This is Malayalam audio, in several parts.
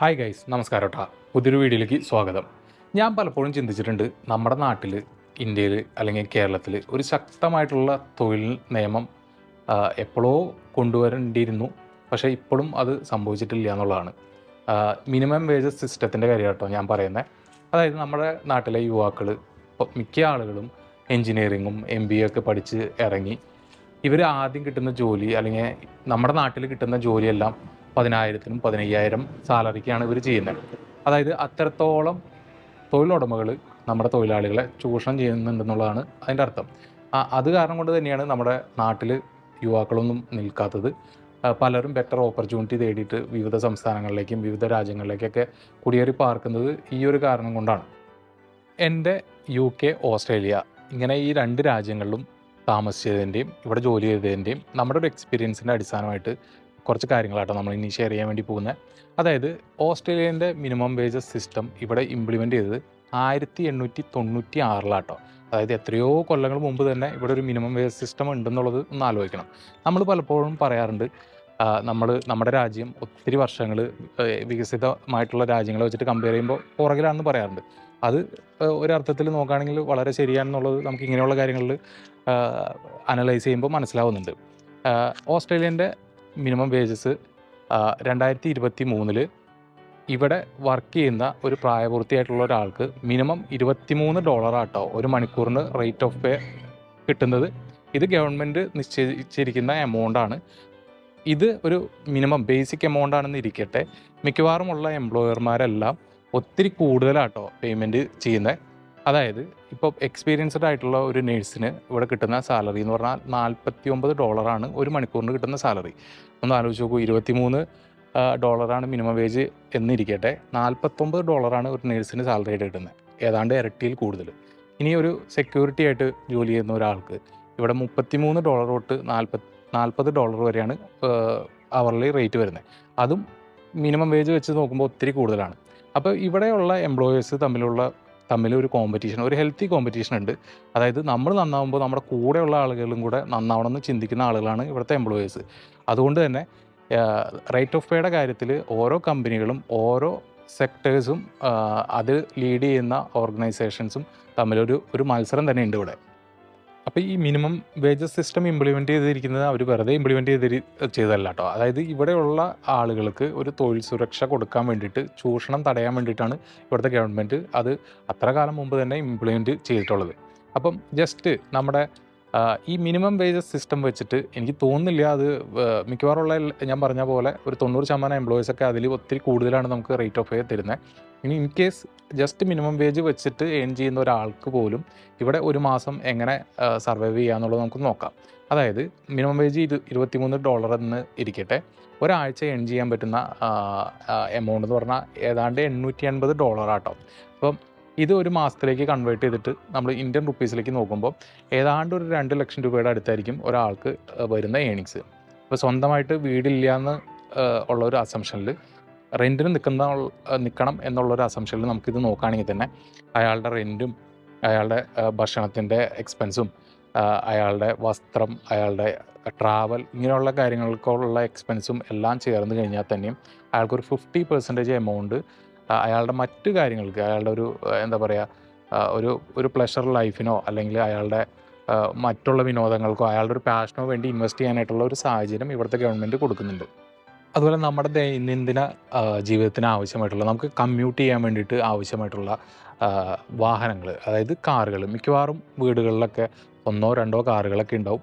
ഹായ് ഗൈസ് നമസ്കാരം കേട്ടോ പുതിയൊരു വീഡിയോയിലേക്ക് സ്വാഗതം. ഞാൻ പലപ്പോഴും ചിന്തിച്ചിട്ടുണ്ട് നമ്മുടെ നാട്ടിൽ ഇന്ത്യയിൽ അല്ലെങ്കിൽ കേരളത്തിൽ ഒരു ശക്തമായിട്ടുള്ള തൊഴിൽ നിയമം എപ്പോഴോ കൊണ്ടുവരേണ്ടിയിരുന്നു. പക്ഷേ ഇപ്പോഴും അത് സംഭവിച്ചിട്ടില്ല എന്നുള്ളതാണ്. മിനിമം വേജസ് സിസ്റ്റത്തിന്റെ കാര്യം കേട്ടോ ഞാൻ പറയുന്നത് അതായത് നമ്മുടെ നാട്ടിലെ യുവാക്കൾ മിക്ക ആളുകളും എൻജിനീയറിങ്ങും എം ബി എ ഒക്കെ പഠിച്ച് ഇറങ്ങി. ഇവർ ആദ്യം കിട്ടുന്ന ജോലി അല്ലെങ്കിൽ നമ്മുടെ നാട്ടിൽ കിട്ടുന്ന ജോലിയെല്ലാം പതിനായിരത്തിനും പതിനയ്യായിരം സാലറിക്കാണ് ഇവർ ചെയ്യുന്നത് അതായത് അത്രത്തോളം തൊഴിലുടമകൾ നമ്മുടെ തൊഴിലാളികളെ ചൂഷണം ചെയ്യുന്നുണ്ടെന്നുള്ളതാണ് അതിന്റെ അർത്ഥം. അത് കാരണം കൊണ്ട് തന്നെയാണ് നമ്മുടെ നാട്ടിൽ യുവാക്കളൊന്നും നിൽക്കാത്തത്. പലരും ബെറ്റർ ഓപ്പർച്യൂണിറ്റി തേടിയിട്ട് വിവിധ സംസ്ഥാനങ്ങളിലേക്കും വിവിധ രാജ്യങ്ങളിലേക്കൊക്കെ കുടിയേറി പാർക്കുന്നത് ഈ ഒരു കാരണം കൊണ്ടാണ്. എന്റെ യു കെ ഓസ്ട്രേലിയ ഇങ്ങനെ ഈ രണ്ട് രാജ്യങ്ങളിലും താമസിച്ചതിന്റെയും ഇവിടെ ജോലി ചെയ്തതിന്റെയും നമ്മുടെ ഒരു എക്സ്പീരിയൻസിന്റെ അടിസ്ഥാനമായിട്ട് കുറച്ച് കാര്യങ്ങളാട്ടോ നമ്മൾ ഇനി ഷെയർ ചെയ്യാൻ വേണ്ടി പോകുന്നത് അതായത് ഓസ്ട്രേലിയന്റെ മിനിമം വേജസ് സിസ്റ്റം ഇവിടെ ഇംപ്ലിമെന്റ് ചെയ്തത് ആയിരത്തി എണ്ണൂറ്റി തൊണ്ണൂറ്റി ആറിലാട്ടോ അതായത് എത്രയോ കൊല്ലങ്ങൾ മുമ്പ് തന്നെ ഇവിടെ ഒരു മിനിമം വേജ് സിസ്റ്റം ഉണ്ടെന്നുള്ളത് ഒന്ന് ആലോചിക്കണം. നമ്മൾ പലപ്പോഴും പറയാറുണ്ട് നമ്മൾ നമ്മുടെ രാജ്യം ഒത്തിരി വർഷങ്ങൾ വികസിതമായിട്ടുള്ള രാജ്യങ്ങളെ വെച്ചിട്ട് കമ്പയർ ചെയ്യുമ്പോൾ പുറകിലാണെന്ന് പറയാറുണ്ട്. അത് ഒരർത്ഥത്തിൽ നോക്കുകയാണെങ്കിൽ വളരെ ശരിയാണെന്നുള്ളത് നമുക്ക് ഇങ്ങനെയുള്ള കാര്യങ്ങളിൽ അനലൈസ് ചെയ്യുമ്പോൾ മനസ്സിലാവുന്നുണ്ട്. ഓസ്ട്രേലിയന്റെ മിനിമം വേജസ് രണ്ടായിരത്തി ഇരുപത്തി മൂന്നിൽ ഇവിടെ വർക്ക് ചെയ്യുന്ന ഒരു പ്രായപൂർത്തിയായിട്ടുള്ള ഒരാൾക്ക് മിനിമം ഇരുപത്തിമൂന്ന് ഡോളറാട്ടോ ഒരു മണിക്കൂറിന് റേറ്റ് ഓഫ് പേ കിട്ടുന്നത്. ഇത് ഗവൺമെന്റ് നിശ്ചയിച്ചിരിക്കുന്ന എമൗണ്ട് ആണ്. ഇത് ഒരു മിനിമം ബേസിക് എമൗണ്ട് ആണെന്ന് ഇരിക്കട്ടെ. മിക്കവാറുമുള്ള എംപ്ലോയർമാരെല്ലാം ഒത്തിരി കൂടുതലാട്ടോ പേയ്മെന്റ് ചെയ്യുന്നത് അതായത് ഇപ്പോൾ എക്സ്പീരിയൻസ്ഡ് ആയിട്ടുള്ള ഒരു നേഴ്സിന് ഇവിടെ കിട്ടുന്ന സാലറി എന്ന് പറഞ്ഞാൽ നാൽപ്പത്തി ഒമ്പത് ഡോളറാണ് ഒരു മണിക്കൂറിന് കിട്ടുന്ന സാലറി ഒന്ന് ആലോചിച്ച് നോക്കൂ ഇരുപത്തിമൂന്ന് ഡോളറാണ് മിനിമം വേജ് എന്നിരിക്കട്ടെ നാൽപ്പത്തൊമ്പത് ഡോളറാണ് ഒരു നേഴ്സിന് സാലറി ആയിട്ട് കിട്ടുന്നത്. ഏതാണ്ട് ഇരട്ടിയിൽ കൂടുതൽ. ഇനി ഒരു സെക്യൂരിറ്റി ആയിട്ട് ജോലി ചെയ്യുന്ന ഒരാൾക്ക് ഇവിടെ മുപ്പത്തിമൂന്ന് ഡോളർ തൊട്ട് നാൽപ്പത് നാൽപ്പത് ഡോളർ വരെയാണ് അവർലി റേറ്റ് വരുന്നത്. അതും മിനിമം വേജ് വെച്ച് നോക്കുമ്പോൾ ഒത്തിരി കൂടുതലാണ്. അപ്പോൾ ഇവിടെയുള്ള എംപ്ലോയേഴ്സ് തമ്മിലുള്ള തമ്മിൽ ഒരു കോമ്പറ്റീഷൻ ഒരു ഹെൽത്തി കോമ്പറ്റീഷൻ ഉണ്ട്. അതായത് നമ്മൾ നന്നാവുമ്പോൾ നമ്മുടെ കൂടെയുള്ള ആളുകളും കൂടെ നന്നാവണം എന്ന് ചിന്തിക്കുന്ന ആളുകളാണ് ഇവിടുത്തെ എംപ്ലോയേഴ്സ് അതുകൊണ്ട് തന്നെ റേറ്റ് ഓഫ് പേയുടെ കാര്യത്തിൽ ഓരോ കമ്പനികളും ഓരോ സെക്ടേഴ്സും അത് ലീഡ് ചെയ്യുന്ന ഓർഗനൈസേഷൻസും തമ്മിലൊരു ഒരു മത്സരം തന്നെ ഉണ്ട് ഇവിടെ. അപ്പോൾ ഈ മിനിമം വേജസ് സിസ്റ്റം ഇംപ്ലിമെന്റ് ചെയ്തിരിക്കുന്നത് അവർ വെറുതെ ഇംപ്ലിമെന്റ് ചെയ്തി ചെയ്തല്ല കേട്ടോ അതായത് ഇവിടെയുള്ള ആളുകൾക്ക് ഒരു തൊഴിൽ സുരക്ഷ കൊടുക്കാൻ വേണ്ടിയിട്ട് ചൂഷണം തടയാൻ വേണ്ടിയിട്ടാണ് ഇവിടുത്തെ ഗവൺമെന്റ് അത് അത്ര കാലം മുമ്പ് തന്നെ ഇംപ്ലിമെന്റ് ചെയ്തിട്ടുള്ളത്. അപ്പം ജസ്റ്റ് നമ്മുടെ ഈ മിനിമം വേജസ് സിസ്റ്റം വെച്ചിട്ട് എനിക്ക് തോന്നുന്നില്ല അത് മിക്കവാറും മിക്കവാറുള്ള ഞാൻ പറഞ്ഞ പോലെ ഒരു തൊണ്ണൂറ് ശതമാനം എംപ്ലോയീസ് ഒക്കെ അതിൽ ഒത്തിരി കൂടുതലാണ് നമുക്ക് റേറ്റ് ഓഫ് പേ തരുന്നത്. ഇനി in case just minimum wage വെച്ചിട്ട് ഏൺ ചെയ്യുന്ന ഒരാൾക്ക് പോലും ഇവിടെ ഒരു മാസം എങ്ങനെ സർവൈവ് ചെയ്യാന്നുള്ളത് നമുക്ക് നോക്കാം. അതായത് മിനിമം വേജ് ഇരു ഇരുപത്തിമൂന്ന് ഡോളർ എന്ന് ഇരിക്കട്ടെ. ഒരാഴ്ച എൺ ചെയ്യാൻ പറ്റുന്ന എമൗണ്ട് എന്ന് പറഞ്ഞാൽ ഏതാണ്ട് എണ്ണൂറ്റി അൻപത് ആട്ടോ. അപ്പം ഇത് ഒരു മാസത്തിലേക്ക് കൺവേർട്ട് ചെയ്തിട്ട് നമ്മൾ ഇന്ത്യൻ റുപ്പീസിലേക്ക് നോക്കുമ്പോൾ ഏതാണ്ട് ഒരു രണ്ട് ലക്ഷം രൂപയുടെ അടുത്തായിരിക്കും ഒരാൾക്ക് വരുന്ന ഏണിങ്സ് ഇപ്പോൾ സ്വന്തമായിട്ട് വീടില്ല എന്ന് ഉള്ള ഒരു അസംഷനിൽ റെന്റിന് നിൽക്കുന്ന നിൽക്കണം എന്നുള്ളൊരു അസംഷനിൽ നമുക്കിത് നോക്കുകയാണെങ്കിൽ തന്നെ അയാളുടെ റെന്റും അയാളുടെ ഭക്ഷണത്തിന്റെ എക്സ്പെൻസും അയാളുടെ വസ്ത്രം അയാളുടെ ട്രാവൽ ഇങ്ങനെയുള്ള കാര്യങ്ങൾക്കുള്ള എക്സ്പെൻസും എല്ലാം ചേർന്ന് കഴിഞ്ഞാൽ തന്നെയും അയാൾക്കൊരു ഫിഫ്റ്റി പെർസെന്റേജ് എമൗണ്ട് അയാളുടെ മറ്റു കാര്യങ്ങൾക്ക് അയാളുടെ ഒരു എന്താ പറയുക ഒരു ഒരു പ്ലഷർ ലൈഫിനോ അല്ലെങ്കിൽ അയാളുടെ മറ്റുള്ള വിനോദങ്ങൾക്കോ അയാളുടെ ഒരു പാഷനോ വേണ്ടി ഇൻവെസ്റ്റ് ചെയ്യാനായിട്ടുള്ള ഒരു സാഹചര്യം ഇവിടുത്തെ ഗവൺമെന്റ് കൊടുക്കുന്നുണ്ട്. അതുപോലെ നമ്മുടെ ദൈനംദിന ജീവിതത്തിന് ആവശ്യമായിട്ടുള്ള നമുക്ക് കമ്മ്യൂട്ട് ചെയ്യാൻ വേണ്ടിയിട്ട് ആവശ്യമായിട്ടുള്ള വാഹനങ്ങൾ അതായത് കാറുകൾ മിക്കവാറും വീടുകളിലൊക്കെ ഒന്നോ രണ്ടോ കാറുകളൊക്കെ ഉണ്ടാവും.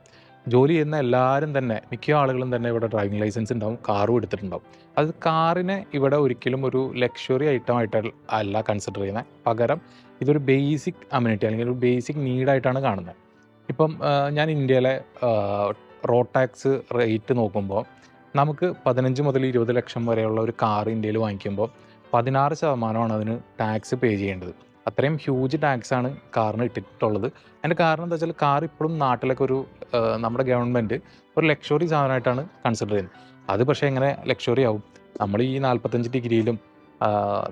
ജോലി ചെയ്യുന്ന എല്ലാവരും തന്നെ മിക്ക ആളുകളും തന്നെ ഇവിടെ ഡ്രൈവിംഗ് ലൈസൻസ് ഉണ്ടാവും കാറും എടുത്തിട്ടുണ്ടാവും. അത് കാറിനെ ഇവിടെ ഒരിക്കലും ഒരു ലക്ഷറി ഐറ്റം ആയിട്ട് അല്ല കൺസിഡർ ചെയ്യുന്നത് പകരം ഇതൊരു ബേസിക് അമ്യൂണിറ്റി അല്ലെങ്കിൽ ഒരു ബേസിക് നീഡായിട്ടാണ് കാണുന്നത്. ഇപ്പം ഞാൻ ഇന്ത്യയിലെ റോഡ് ടാക്സ് റേറ്റ് നോക്കുമ്പോൾ നമുക്ക് പതിനഞ്ച് മുതൽ ഇരുപത് ലക്ഷം വരെയുള്ള ഒരു കാർ ഇന്ത്യയിൽ വാങ്ങിക്കുമ്പോൾ പതിനാറ് ശതമാനമാണ് അതിന് ടാക്സ് പേ ചെയ്യേണ്ടത്. അത്രയും ഹ്യൂജ് ടാക്സ് ആണ് കാറിന് ഇട്ടിട്ടുള്ളത്. അതിന്റെ കാരണം എന്താ വെച്ചാൽ കാർ ഇപ്പോഴും നാട്ടിലൊക്കെ ഒരു നമ്മുടെ ഗവൺമെന്റ് ഒരു ലക്ഷറി സാധനമായിട്ടാണ് കൺസിഡർ ചെയ്യുന്നത്. അത് പക്ഷേ എങ്ങനെ ലക്ഷറി ആവും. നമ്മൾ ഈ നാൽപ്പത്തഞ്ച് ഡിഗ്രിയിലും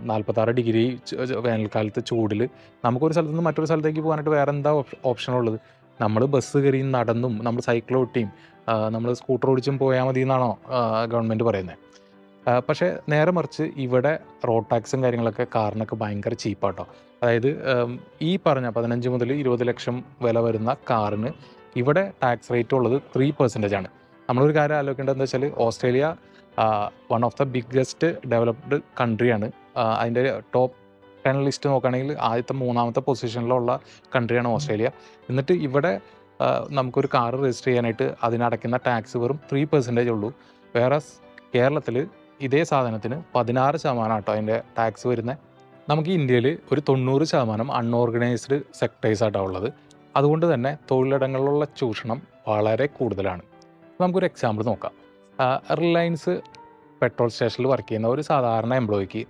നാൽപ്പത്താറ് ഡിഗ്രി വേനൽക്കാലത്ത് ചൂടിൽ നമുക്കൊരു സ്ഥലത്ത് നിന്ന് മറ്റൊരു സ്ഥലത്തേക്ക് പോകാനായിട്ട് വേറെ എന്താ ഓപ്ഷൻ ഉള്ളത്? നമ്മൾ ബസ് കയറി നടന്നും നമ്മൾ സൈക്കിൾ ഓട്ടിയും നമ്മൾ സ്കൂട്ടർ ഓടിച്ചും പോയാൽ മതി എന്നാണോ ഗവൺമെന്റ് പറയുന്നത്? പക്ഷേ നേരെ മറിച്ച് ഇവിടെ റോഡ് ടാക്സും കാര്യങ്ങളൊക്കെ കാറിനൊക്കെ ഭയങ്കര ചീപ്പാട്ടോ. അതായത് ഈ പറഞ്ഞ പതിനഞ്ച് മുതൽ ഇരുപത് ലക്ഷം വില വരുന്ന കാറിന് ഇവിടെ ടാക്സ് റേറ്റ് ഉള്ളത് ത്രീ പെർസെന്റേജ് ആണ്. നമ്മളൊരു കാര്യം ആലോചിക്കേണ്ടത് എന്താ വെച്ചാൽ Australia one of the biggest developed കൺട്രിയാണ് അതിന്റെ ടോപ്പ് ടെൻ ലിസ്റ്റ് നോക്കുകയാണെങ്കിൽ ആദ്യത്തെ മൂന്നാമത്തെ പൊസിഷനിലുള്ള കൺട്രിയാണ് ഓസ്ട്രേലിയ. എന്നിട്ട് ഇവിടെ നമുക്കൊരു കാർ രജിസ്റ്റർ ചെയ്യാനായിട്ട് അതിനടയ്ക്കുന്ന ടാക്സ് വെറും ത്രീ പെർസെന്റേജ് ഉള്ളൂ. വേറെ കേരളത്തിൽ ഇതേ സാധനത്തിന് പതിനാറ് ശതമാനം കേട്ടോ അതിന്റെ ടാക്സ് വരുന്നത് നമുക്ക് ഇന്ത്യയിൽ ഒരു തൊണ്ണൂറ് ശതമാനം അൺഓർഗനൈസ്ഡ് സെക്ടേഴ്സ് ആയിട്ടാണ് ഉള്ളത്. അതുകൊണ്ട് തന്നെ തൊഴിലിടങ്ങളിലുള്ള ചൂഷണം വളരെ കൂടുതലാണ്. നമുക്കൊരു എക്സാമ്പിൾ നോക്കാം. റിലയൻസ് പെട്രോൾ സ്റ്റേഷനിൽ വർക്ക് ചെയ്യുന്ന ഒരു സാധാരണ എംപ്ലോയിക്ക്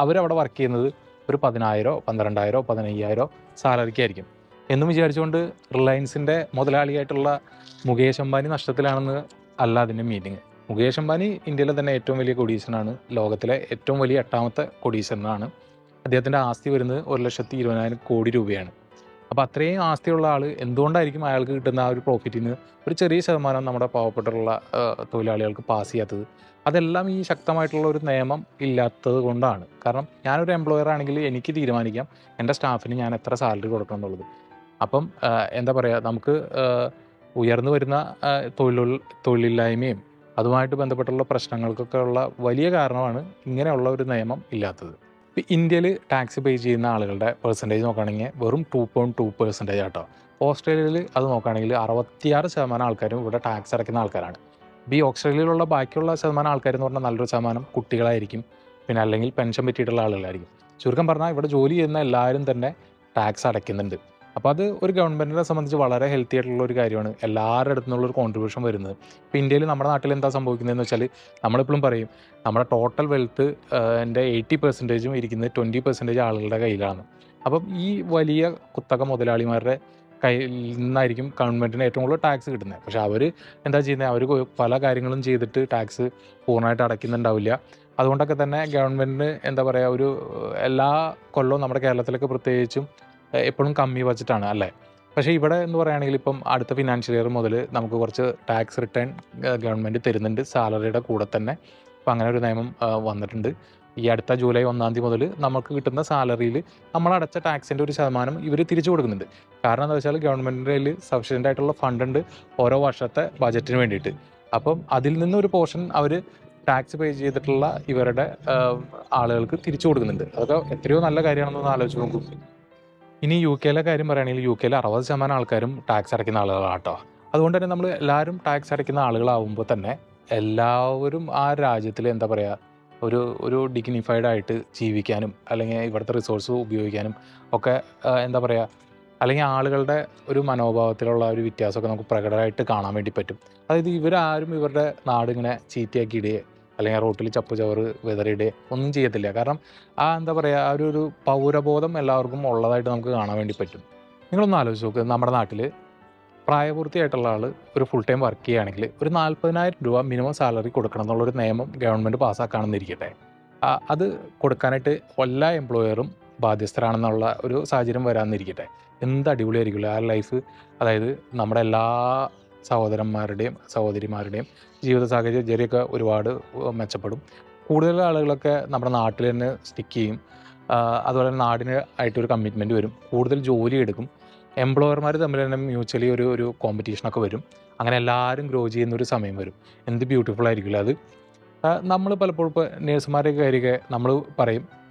അവരവിടെ വർക്ക് ചെയ്യുന്നത് ഒരു പതിനായിരോ പന്ത്രണ്ടായിരോ പതിനയ്യായിരോ സാലറിക്കായിരിക്കും എന്നും വിചാരിച്ചുകൊണ്ട് റിലയൻസിന്റെ മുതലാളിയായിട്ടുള്ള മുകേഷ് അംബാനി നഷ്ടത്തിലാണെന്ന് അല്ല അതിന്റെ മീനിങ് മുകേഷ് അംബാനി ഇന്ത്യയിലെ തന്നെ ഏറ്റവും വലിയ കൊടീശനാണ് ലോകത്തിലെ ഏറ്റവും വലിയ എട്ടാമത്തെ കൊടീശനാണ് അദ്ദേഹത്തിന്റെ ആസ്തി വരുന്നത് ഒരു ലക്ഷത്തി ഇരുപതിനായിരം കോടി രൂപയാണ്. അപ്പോൾ അത്രയും ആസ്തിയുള്ള ആൾ എന്തുകൊണ്ടായിരിക്കും അയാൾക്ക് കിട്ടുന്ന ആ ഒരു പ്രോഫിറ്റിൽ നിന്ന് ഒരു ചെറിയ ശതമാനം നമ്മുടെ പാവപ്പെട്ടുള്ള തൊഴിലാളികൾക്ക് പാസ് ചെയ്യാത്തത്? അതെല്ലാം ഈ ശക്തമായിട്ടുള്ള ഒരു നിയമം ഇല്ലാത്തത് കൊണ്ടാണ്. കാരണം ഞാനൊരു എംപ്ലോയർ ആണെങ്കിൽ എനിക്ക് തീരുമാനിക്കാം എന്റെ സ്റ്റാഫിന് ഞാൻ എത്ര സാലറി കൊടുക്കണം എന്നുള്ളത്. അപ്പം എന്താ പറയുക നമുക്ക് ഉയർന്നു വരുന്ന തൊഴിലുള്ള തൊഴിലില്ലായ്മയും അതുമായിട്ട് ബന്ധപ്പെട്ടുള്ള പ്രശ്നങ്ങൾക്കൊക്കെ ഉള്ള വലിയ കാരണമാണ് ഇങ്ങനെയുള്ള ഒരു നിയമം ഇല്ലാത്തത്. ഇപ്പം ഇന്ത്യയിൽ ടാക്സ് പേ ചെയ്യുന്ന ആളുകളുടെ പെർസെന്റേജ് നോക്കുകയാണെങ്കിൽ വെറും ടു പോയിന്റ് ടു പെർസെന്റേജ് ആട്ടോ ഓസ്ട്രേലിയയിൽ അത് നോക്കുകയാണെങ്കിൽ അറുപത്തിയാറ് ശതമാനം ആൾക്കാരും ഇവിടെ ടാക്സ് അടയ്ക്കുന്ന ആൾക്കാരാണ്. ഇപ്പോൾ ഈ ഓസ്ട്രേലിയയിലുള്ള ബാക്കിയുള്ള ശതമാനം ആൾക്കാർ എന്ന് പറഞ്ഞാൽ നല്ലൊരു ശതമാനം കുട്ടികളായിരിക്കും. പിന്നെ അല്ലെങ്കിൽ പെൻഷൻ പറ്റിയിട്ടുള്ള ആളുകളായിരിക്കും. ചുരുക്കം പറഞ്ഞാൽ ഇവിടെ ജോലി ചെയ്യുന്ന എല്ലാവരും തന്നെ ടാക്സ് അടയ്ക്കുന്നുണ്ട്. അപ്പോൾ അത് ഒരു ഗവൺമെന്റിനെ സംബന്ധിച്ച് വളരെ ഹെൽത്തി ആയിട്ടുള്ള ഒരു കാര്യമാണ്. എല്ലാവരുടെ അടുത്തു നിന്നുള്ളൊരു കോൺട്രിബ്യൂഷൻ വരുന്നത്. ഇപ്പോൾ ഇന്ത്യയിൽ നമ്മുടെ നാട്ടിൽ എന്താ സംഭവിക്കുന്നതെന്ന് വെച്ചാൽ നമ്മളെപ്പോഴും പറയും നമ്മുടെ ടോട്ടൽ വെൽത്ത് എന്റെ എയ്റ്റി പെർസെന്റേജും ഇരിക്കുന്നത് ട്വന്റി പെർസെന്റേജ് ആളുകളുടെ കയ്യിലാണ്. അപ്പം ഈ വലിയ കുത്തക മുതലാളിമാരുടെ കയ്യിൽ നിന്നായിരിക്കും ഗവൺമെന്റിന് ഏറ്റവും കൂടുതൽ ടാക്സ് കിട്ടുന്നത്. പക്ഷേ അവർ എന്താ ചെയ്യുന്നത്? അവർ പല കാര്യങ്ങളും ചെയ്തിട്ട് ടാക്സ് പൂർണമായിട്ട് അടയ്ക്കുന്നുണ്ടാവില്ല. അതുകൊണ്ടൊക്കെ തന്നെ ഗവൺമെന്റിന് എന്താ പറയുക ഒരു എല്ലാ കൊല്ലവും നമ്മുടെ കേരളത്തിലൊക്കെ പ്രത്യേകിച്ചും എപ്പോഴും കമ്മി ബജറ്റാണ് അല്ലേ? പക്ഷേ ഇവിടെ എന്ന് പറയുകയാണെങ്കിൽ ഇപ്പം അടുത്ത ഫിനാൻഷ്യൽ ഇയർ മുതൽ നമുക്ക് കുറച്ച് ടാക്സ് റിട്ടേൺ ഗവൺമെന്റ് തരുന്നുണ്ട് സാലറിയുടെ കൂടെ തന്നെ. അപ്പം അങ്ങനെ ഒരു നിയമം വന്നിട്ടുണ്ട്. ഈ അടുത്ത ജൂലൈ ഒന്നാം തീയതി മുതൽ നമുക്ക് കിട്ടുന്ന സാലറിയിൽ നമ്മൾ അടച്ച ടാക്സിന്റെ ഒരു ശതമാനം ഇവർ തിരിച്ചു കൊടുക്കുന്നുണ്ട്. കാരണം എന്താ വെച്ചാൽ ഗവൺമെന്റിന്റെ കയ്യിൽ സഫീഷ്യന്റ് ആയിട്ടുള്ള ഫണ്ട് ഉണ്ട് ഓരോ വർഷത്തെ ബജറ്റിന് വേണ്ടിയിട്ട്. അപ്പം അതിൽ നിന്നൊരു പോർഷൻ അവർ ടാക്സ് പേ ചെയ്തിട്ടുള്ള ഇവരുടെ ആളുകൾക്ക് തിരിച്ചു കൊടുക്കുന്നുണ്ട്. അതൊക്കെ എത്രയോ നല്ല കാര്യമാണെന്നൊന്ന് ആലോചിച്ച് നോക്കൂ. ഇനി യു കെയിലെ കാര്യം പറയുകയാണെങ്കിൽ യു കെയിൽ അറുപത് ശതമാനം ആൾക്കാരും ടാക്സ് അടയ്ക്കുന്ന ആളുകളാണ് കേട്ടോ. അതുകൊണ്ട് തന്നെ നമ്മൾ എല്ലാവരും ടാക്സ് അടയ്ക്കുന്ന ആളുകളാവുമ്പോൾ തന്നെ എല്ലാവരും ആ രാജ്യത്തിൽ എന്താ പറയുക ഒരു ഒരു ഡിഗ്നിഫൈഡ് ആയിട്ട് ജീവിക്കാനും അല്ലെങ്കിൽ ഇവിടുത്തെ റിസോഴ്സ് ഉപയോഗിക്കാനും ഒക്കെ എന്താ പറയുക അല്ലെങ്കിൽ ആളുകളുടെ ഒരു മനോഭാവത്തിലുള്ള ഒരു വ്യത്യാസമൊക്കെ നമുക്ക് പ്രകടമായിട്ട് കാണാൻ വേണ്ടി പറ്റും. അതായത് ഇവരാരും ഇവരുടെ നാടിങ്ങനെ ചീത്തയാക്കിയിടുകയോ അല്ലെങ്കിൽ റോട്ടിൽ ചപ്പ് ചവറ് വെതറിയിടുക ഒന്നും ചെയ്യത്തില്ല. കാരണം ആ എന്താ പറയുക ആ ഒരു ഒരു പൗരബോധം എല്ലാവർക്കും ഉള്ളതായിട്ട് നമുക്ക് കാണാൻ വേണ്ടി പറ്റും. നിങ്ങളൊന്ന് ആലോചിച്ച് നോക്ക് നമ്മുടെ നാട്ടിൽ പ്രായപൂർത്തിയായിട്ടുള്ള ആൾ ഒരു ഫുൾ ടൈം വർക്ക് ചെയ്യുകയാണെങ്കിൽ ഒരു നാൽപ്പതിനായിരം രൂപ മിനിമം സാലറി കൊടുക്കണം എന്നുള്ളൊരു നിയമം ഗവൺമെന്റ് പാസ്സാക്കാണെന്നിരിക്കട്ടെ. അത് കൊടുക്കാനായിട്ട് എല്ലാ എംപ്ലോയറും ബാധ്യസ്ഥരാണെന്നുള്ള ഒരു സാഹചര്യം വരാമെന്നിരിക്കട്ടെ എന്ത് അടിപൊളിയായിരിക്കില്ല ആ ലൈഫ് അതായത് നമ്മുടെ എല്ലാ സഹോദരന്മാരുടെയും സഹോദരിമാരുടെയും ജീവിത സാഹചര്യമൊക്കെ ഒരുപാട് മെച്ചപ്പെടും. കൂടുതൽ ആളുകളൊക്കെ നമ്മുടെ നാട്ടിൽ തന്നെ സ്റ്റിക്ക് ചെയ്യും. അതുപോലെ തന്നെ നാടിന് ആയിട്ടൊരു കമ്മിറ്റ്മെന്റ് വരും. കൂടുതൽ ജോലി എടുക്കും. എംപ്ലോയർമാർ തമ്മിൽ തന്നെ മ്യൂച്വലി ഒരു ഒരു കോമ്പറ്റീഷനൊക്കെ വരും. അങ്ങനെ എല്ലാവരും ഗ്രോ ചെയ്യുന്ന ഒരു സമയം വരും. എന്ത് ബ്യൂട്ടിഫുൾ ആയിരിക്കില്ല അത്. നമ്മൾ പലപ്പോഴും ഇപ്പോൾ നേഴ്സുമാരൊക്കെ കാര്യമൊക്കെ നമ്മൾ പറയും.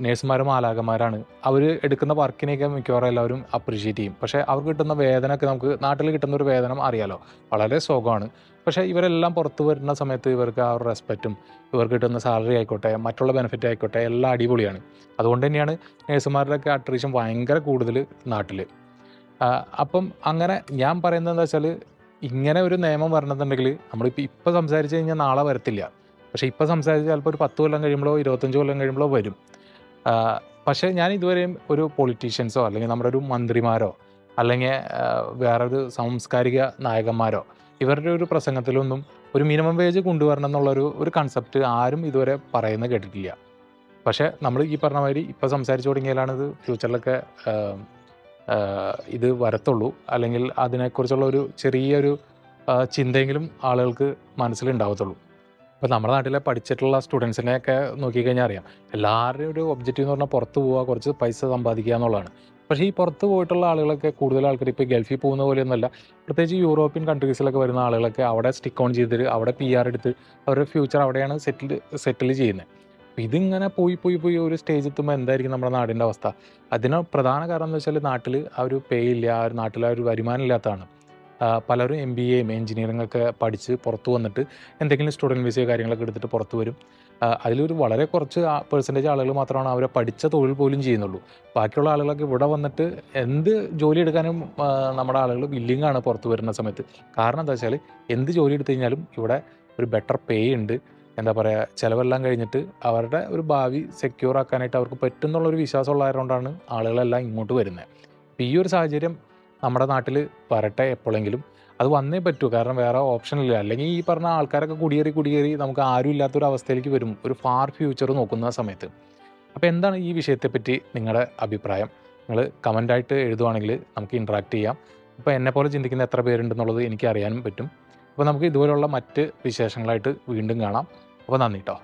നേഴ്സുമാരും മാലാകന്മാരാണ് അവർ എടുക്കുന്ന വർക്കിനെയൊക്കെ മിക്കവാറും എല്ലാവരും അപ്രീഷിയേറ്റ് ചെയ്യും. പക്ഷേ അവർക്ക് കിട്ടുന്ന വേതനമൊക്കെ നമുക്ക് നാട്ടിൽ കിട്ടുന്ന ഒരു വേതനം അറിയാലോ. വളരെ സുഖമാണ്. പക്ഷേ ഇവരെല്ലാം പുറത്ത് വരുന്ന സമയത്ത് ഇവർക്ക് ആ ഒരു റെസ്പെക്റ്റും ഇവർക്ക് കിട്ടുന്ന സാലറി ആയിക്കോട്ടെ മറ്റുള്ള ബെനിഫിറ്റ് ആയിക്കോട്ടെ എല്ലാം അടിപൊളിയാണ്. അതുകൊണ്ട് തന്നെയാണ് നേഴ്സുമാരുടെയൊക്കെ അട്രീഷൻ ഭയങ്കര കൂടുതൽ നാട്ടിൽ അപ്പം അങ്ങനെ ഞാൻ പറയുന്നത് എന്താ വെച്ചാൽ ഇങ്ങനെ ഒരു നിയമം വരണമെന്നുണ്ടെങ്കിൽ നമ്മളിപ്പോൾ ഇപ്പോൾ സംസാരിച്ച് കഴിഞ്ഞാൽ നാളെ വരത്തില്ല. പക്ഷേ ഇപ്പോൾ സംസാരിച്ച് ചിലപ്പോൾ ഒരു പത്ത് കൊല്ലം കഴിയുമ്പോഴോ ഇരുപത്തഞ്ച് കൊല്ലം കഴിയുമ്പോഴോ വരും. പക്ഷേ ഞാൻ ഇതുവരെയും ഒരു പൊളിറ്റീഷ്യൻസോ അല്ലെങ്കിൽ നമ്മുടെ ഒരു മന്ത്രിമാരോ അല്ലെങ്കിൽ വേറൊരു സാംസ്കാരിക നായകന്മാരോ ഇവരുടെ ഒരു പ്രസംഗത്തിലൊന്നും ഒരു മിനിമം വേജ് കൊണ്ടുവരണം എന്നുള്ളൊരു ഒരു കൺസെപ്റ്റ് ആരും ഇതുവരെ പറയുന്നത് കേട്ടിട്ടില്ല. പക്ഷേ നമ്മൾ ഈ പറഞ്ഞ മാതിരി ഇപ്പോൾ സംസാരിച്ചു തുടങ്ങിയാലാണ് ഇത് ഫ്യൂച്ചറിലൊക്കെ ഇത് വരത്തുള്ളൂ. അല്ലെങ്കിൽ അതിനെക്കുറിച്ചുള്ള ഒരു ചെറിയൊരു ചിന്തയെങ്കിലും ആളുകൾക്ക് മനസ്സിലുണ്ടാവത്തുള്ളൂ ഇപ്പോൾ നമ്മുടെ നാട്ടിലെ പഠിച്ചിട്ടുള്ള സ്റ്റുഡൻസിനെയൊക്കെ നോക്കിക്കഴിഞ്ഞാൽ അറിയാം. എല്ലാവരുടെയും ഒരു ഒബ്ജക്റ്റീവ് എന്ന് പറഞ്ഞാൽ പുറത്ത് പോവുക കുറച്ച് പൈസ സമ്പാദിക്കുക എന്നുള്ളതാണ്. പക്ഷേ ഈ പുറത്ത് പോയിട്ടുള്ള ആളുകളൊക്കെ കൂടുതൽ ആൾക്കാർ ഇപ്പോൾ ഗൾഫിൽ പോകുന്ന പോലെയൊന്നുമല്ല. പ്രത്യേകിച്ച് യൂറോപ്യൻ കൺട്രീസിലൊക്കെ വരുന്ന ആളുകളൊക്കെ അവിടെ സ്റ്റിക്ക് ഓൺ ചെയ്തിട്ട് അവിടെ പി ആർ എടുത്ത് അവരുടെ ഫ്യൂച്ചർ അവിടെയാണ് സെറ്റിൽ സെറ്റിൽ ചെയ്യുന്നത് അപ്പോൾ ഇതിങ്ങനെ പോയി പോയി പോയി ഒരു സ്റ്റേജ് എത്തുമ്പോൾ എന്തായിരിക്കും നമ്മുടെ നാടിന്റെ അവസ്ഥ? അതിന് പ്രധാന കാരണം എന്ന് വെച്ചാൽ നാട്ടിൽ ആ ഒരു പേ ഇല്ല ആ ഒരു നാട്ടിൽ ആ ഒരു വരുമാനം ഇല്ലാത്തതാണ്. പലരും എം ബി എയും എഞ്ചിനീയറിംഗ് ഒക്കെ പഠിച്ച് പുറത്ത് വന്നിട്ട് എന്തെങ്കിലും സ്റ്റുഡന്റ് വിസയോ കാര്യങ്ങളൊക്കെ എടുത്തിട്ട് പുറത്ത് വരും. അതിലൊരു വളരെ കുറച്ച് പെർസെന്റേജ് ആളുകൾ മാത്രമാണ് അവരെ പഠിച്ച തൊഴിൽ പോലും ചെയ്യുന്നുള്ളൂ. ബാക്കിയുള്ള ആളുകളൊക്കെ ഇവിടെ വന്നിട്ട് എന്ത് ജോലി എടുക്കാനും നമ്മുടെ ആളുകൾ വില്ലിംഗ് ആണ് പുറത്ത് വരുന്ന സമയത്ത്. കാരണം എന്താ വെച്ചാൽ എന്ത് ജോലി എടുത്തു കഴിഞ്ഞാലും ഇവിടെ ഒരു ബെറ്റർ പേ ഉണ്ട്. എന്താ പറയുക ചിലവെല്ലാം കഴിഞ്ഞിട്ട് അവരുടെ ഒരു ഭാവി സെക്യൂർ ആക്കാനായിട്ട് അവർക്ക് പറ്റുന്നുള്ളൊരു വിശ്വാസമുള്ളതുകൊണ്ടാണ് ആളുകളെല്ലാം ഇങ്ങോട്ട് വരുന്നത്. അപ്പോൾ ഈ ഒരു സാഹചര്യം നമ്മുടെ നാട്ടിൽ വരട്ടെ എപ്പോഴെങ്കിലും. അത് വന്നേ പറ്റൂ. കാരണം വേറെ ഓപ്ഷൻ ഇല്ല. അല്ലെങ്കിൽ ഈ പറഞ്ഞ ആൾക്കാരൊക്കെ കുടിയേറി കുടിയേറി നമുക്ക് ആരും ഇല്ലാത്തൊരു അവസ്ഥയിലേക്ക് വരും. ഒരു ഫാർ ഫ്യൂച്ചർ നോക്കുന്ന സമയത്ത്. അപ്പോൾ എന്താണ് ഈ വിഷയത്തെപ്പറ്റി നിങ്ങളുടെ അഭിപ്രായം? നിങ്ങൾ കമന്റായിട്ട് എഴുതുവാണെങ്കിൽ നമുക്ക് ഇൻട്രാക്ട് ചെയ്യാം. അപ്പോൾ എന്നെ പോലെ ചിന്തിക്കുന്ന എത്ര പേരുണ്ടെന്നുള്ളത് എനിക്ക് അറിയാനും പറ്റും. അപ്പോൾ നമുക്ക് ഇതുപോലുള്ള മറ്റ് വിശേഷങ്ങളായിട്ട് വീണ്ടും കാണാം. അപ്പോൾ നന്ദി കേട്ടോ